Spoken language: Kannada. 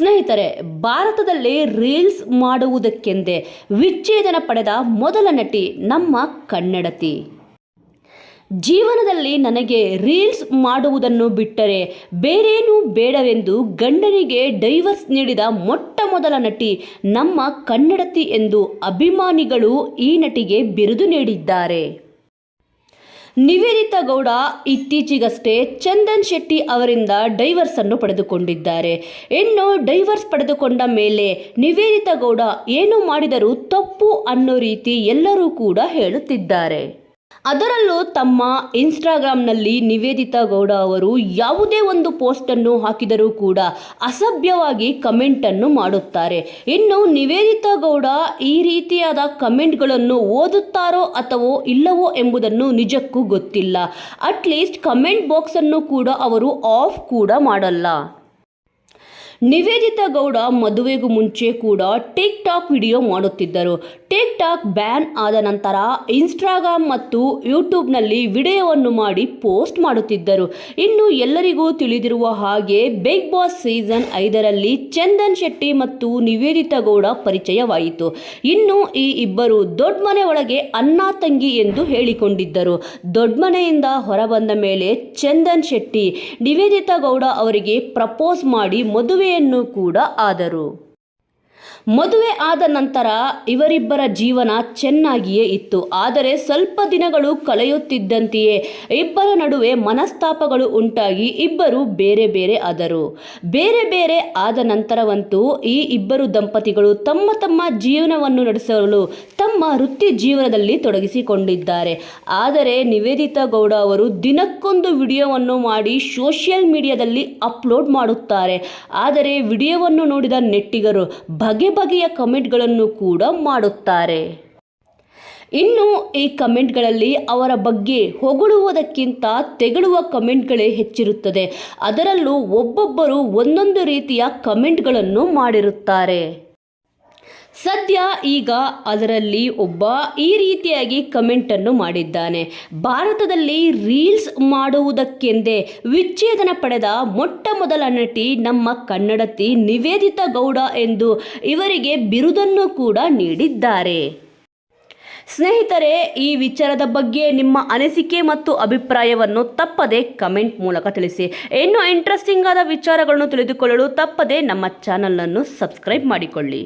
ಸ್ನೇಹಿತರೆ, ಭಾರತದಲ್ಲಿ ರೀಲ್ಸ್ ಮಾಡುವುದಕ್ಕೆಂದೇ ವಿಚ್ಛೇದನ ಪಡೆದ ಮೊದಲ ನಟಿ ನಮ್ಮ ಕನ್ನಡತಿ. ಜೀವನದಲ್ಲಿ ನನಗೆ ರೀಲ್ಸ್ ಮಾಡುವುದನ್ನು ಬಿಟ್ಟರೆ ಬೇರೇನೂ ಬೇಡವೆಂದು ಗಂಡನಿಗೆ ಡೈವರ್ಸ್ ನೀಡಿದ ಮೊಟ್ಟ ಮೊದಲ ನಟಿ ನಮ್ಮ ಕನ್ನಡತಿ ಎಂದು ಅಭಿಮಾನಿಗಳು ಈ ನಟಿಗೆ ಬಿರುದು ನೀಡಿದ್ದಾರೆ. ನಿವೇದಿತಾ ಗೌಡ ಇತ್ತೀಚೆಗಷ್ಟೇ ಚಂದನ್ ಶೆಟ್ಟಿ ಅವರಿಂದ ಡೈವರ್ಸ್ ಅನ್ನು ಪಡೆದುಕೊಂಡಿದ್ದಾರೆ. ಇನ್ನು ಡೈವರ್ಸ್ ಪಡೆದುಕೊಂಡ ಮೇಲೆ ನಿವೇದಿತಾ ಗೌಡ ಏನು ಮಾಡಿದರೂ ತಪ್ಪು ಅನ್ನೋ ರೀತಿ ಎಲ್ಲರೂ ಕೂಡ ಹೇಳುತ್ತಿದ್ದಾರೆ. ಅದರಲ್ಲೂ ತಮ್ಮ ಇನ್ಸ್ಟಾಗ್ರಾಮ್ನಲ್ಲಿ ನಿವೇದಿತಾ ಗೌಡ ಅವರು ಯಾವುದೇ ಒಂದು ಪೋಸ್ಟನ್ನು ಹಾಕಿದರೂ ಕೂಡ ಅಸಭ್ಯವಾಗಿ ಕಮೆಂಟನ್ನು ಮಾಡುತ್ತಾರೆ. ಇನ್ನು ನಿವೇದಿತಾ ಗೌಡ ಈ ರೀತಿಯಾದ ಕಮೆಂಟ್ಗಳನ್ನು ಓದುತ್ತಾರೋ ಅಥವಾ ಇಲ್ಲವೋ ಎಂಬುದನ್ನು ನಿಜಕ್ಕೂ ಗೊತ್ತಿಲ್ಲ. ಅಟ್ಲೀಸ್ಟ್ ಕಮೆಂಟ್ ಬಾಕ್ಸನ್ನು ಕೂಡ ಅವರು ಆಫ್ ಕೂಡ ಮಾಡಲ್ಲ. ನಿವೇದಿತಾ ಗೌಡ ಮದುವೆಗೂ ಮುಂಚೆ ಕೂಡ ಟಿಕ್ ಟಾಕ್ ವಿಡಿಯೋ ಮಾಡುತ್ತಿದ್ದರು. ಟಿಕ್ ಟಾಕ್ ಬ್ಯಾನ್ ಆದ ನಂತರ ಇನ್ಸ್ಟಾಗ್ರಾಮ್ ಮತ್ತು ಯೂಟ್ಯೂಬ್ನಲ್ಲಿ ವಿಡಿಯೋವನ್ನು ಮಾಡಿ ಪೋಸ್ಟ್ ಮಾಡುತ್ತಿದ್ದರು. ಇನ್ನು ಎಲ್ಲರಿಗೂ ತಿಳಿದಿರುವ ಹಾಗೆ ಬಿಗ್ ಬಾಸ್ ಸೀಸನ್ ಐದರಲ್ಲಿ ಚಂದನ್ ಶೆಟ್ಟಿ ಮತ್ತು ನಿವೇದಿತಾ ಗೌಡ ಪರಿಚಯವಾಯಿತು. ಇನ್ನು ಈ ಇಬ್ಬರು ದೊಡ್ಡ ಮನೆ ಒಳಗೆ ಅಣ್ಣ ತಂಗಿ ಎಂದು ಹೇಳಿಕೊಂಡಿದ್ದರು. ದೊಡ್ಡ ಮನೆಯಿಂದ ಹೊರಬಂದ ಮೇಲೆ ಚಂದನ್ ಶೆಟ್ಟಿ, ನಿವೇದಿತಾ ಗೌಡ ಅವರಿಗೆ ಪ್ರಪೋಸ್ ಮಾಡಿ ಮದುವೆಯನ್ನು ಕೂಡ ಆದರು. ಮದುವೆ ಆದ ನಂತರ ಇವರಿಬ್ಬರ ಜೀವನ ಚೆನ್ನಾಗಿಯೇ ಇತ್ತು. ಆದರೆ ಸ್ವಲ್ಪ ದಿನಗಳು ಕಳೆಯುತ್ತಿದ್ದಂತೆಯೇ ಇಬ್ಬರ ನಡುವೆ ಮನಸ್ತಾಪಗಳು ಉಂಟಾಗಿ ಇಬ್ಬರು ಬೇರೆ ಬೇರೆ ಆದರು. ಬೇರೆ ಬೇರೆ ಆದ ನಂತರವಂತೂ ಈ ಇಬ್ಬರು ದಂಪತಿಗಳು ತಮ್ಮ ತಮ್ಮ ಜೀವನವನ್ನು ನಡೆಸಲು ತಮ್ಮ ವೃತ್ತಿ ಜೀವನದಲ್ಲಿ ತೊಡಗಿಸಿಕೊಂಡಿದ್ದಾರೆ. ಆದರೆ ನಿವೇದಿತಾ ಗೌಡ ಅವರು ದಿನಕ್ಕೊಂದು ವಿಡಿಯೋವನ್ನು ಮಾಡಿ ಸೋಷಿಯಲ್ ಮೀಡಿಯಾದಲ್ಲಿ ಅಪ್ಲೋಡ್ ಮಾಡುತ್ತಾರೆ. ಆದರೆ ವಿಡಿಯೋವನ್ನು ನೋಡಿದ ನೆಟ್ಟಿಗರು ಬಗೆ ಬಗೆಯ ಕಮೆಂಟ್ಗಳನ್ನು ಕೂಡ ಮಾಡುತ್ತಾರೆ. ಇನ್ನು ಈ ಕಮೆಂಟ್ಗಳಲ್ಲಿ ಅವರ ಬಗ್ಗೆ ಹೊಗಳುವುದಕ್ಕಿಂತ ತೆಗಳುವ ಕಮೆಂಟ್ಗಳೇ ಹೆಚ್ಚಿರುತ್ತದೆ. ಅದರಲ್ಲೂ ಒಬ್ಬೊಬ್ಬರು ಒಂದೊಂದು ರೀತಿಯ ಕಮೆಂಟ್ಗಳನ್ನು ಮಾಡಿರುತ್ತಾರೆ. ಸದ್ಯ ಈಗ ಅದರಲ್ಲಿ ಒಬ್ಬ ಈ ರೀತಿಯಾಗಿ ಕಮೆಂಟನ್ನು ಮಾಡಿದ್ದಾನೆ. ಭಾರತದಲ್ಲಿ ರೀಲ್ಸ್ ಮಾಡುವುದಕ್ಕೆಂದೇ ವಿಚ್ಛೇದನ ಪಡೆದ ಮೊಟ್ಟ ಮೊದಲ ನಟಿ ನಮ್ಮ ಕನ್ನಡತಿ ನಿವೇದಿತಾ ಗೌಡ ಎಂದು ಇವರಿಗೆ ಬಿರುದನ್ನು ಕೂಡ ನೀಡಿದ್ದಾರೆ. ಸ್ನೇಹಿತರೆ, ಈ ವಿಚಾರದ ಬಗ್ಗೆ ನಿಮ್ಮ ಅನಿಸಿಕೆ ಮತ್ತು ಅಭಿಪ್ರಾಯವನ್ನು ತಪ್ಪದೆ ಕಮೆಂಟ್ ಮೂಲಕ ತಿಳಿಸಿ. ಇನ್ನೂ ಇಂಟ್ರೆಸ್ಟಿಂಗ್ ಆದ ವಿಚಾರಗಳನ್ನು ತಿಳಿದುಕೊಳ್ಳಲು ತಪ್ಪದೆ ನಮ್ಮ ಚಾನಲನ್ನು ಸಬ್ಸ್ಕ್ರೈಬ್ ಮಾಡಿಕೊಳ್ಳಿ.